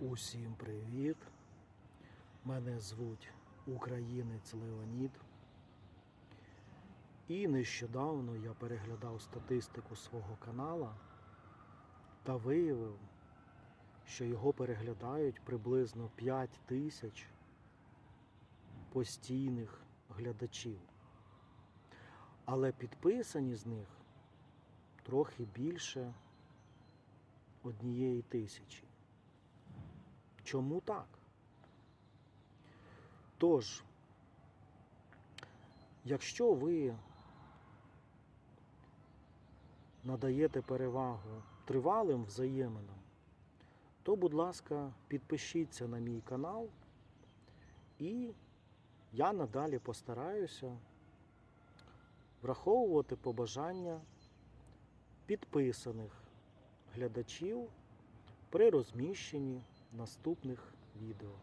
Усім привіт! Мене звуть Українець Леонід. І нещодавно я переглядав статистику свого канала та виявив, що його переглядають приблизно 5 тисяч постійних глядачів. Але підписані з них трохи більше однієї тисячі. Чому так? Тож, якщо ви надаєте перевагу тривалим взаєминам, то, будь ласка, підпишіться на мій канал, і я надалі постараюся враховувати побажання підписаних глядачів при розміщенні наступних відео.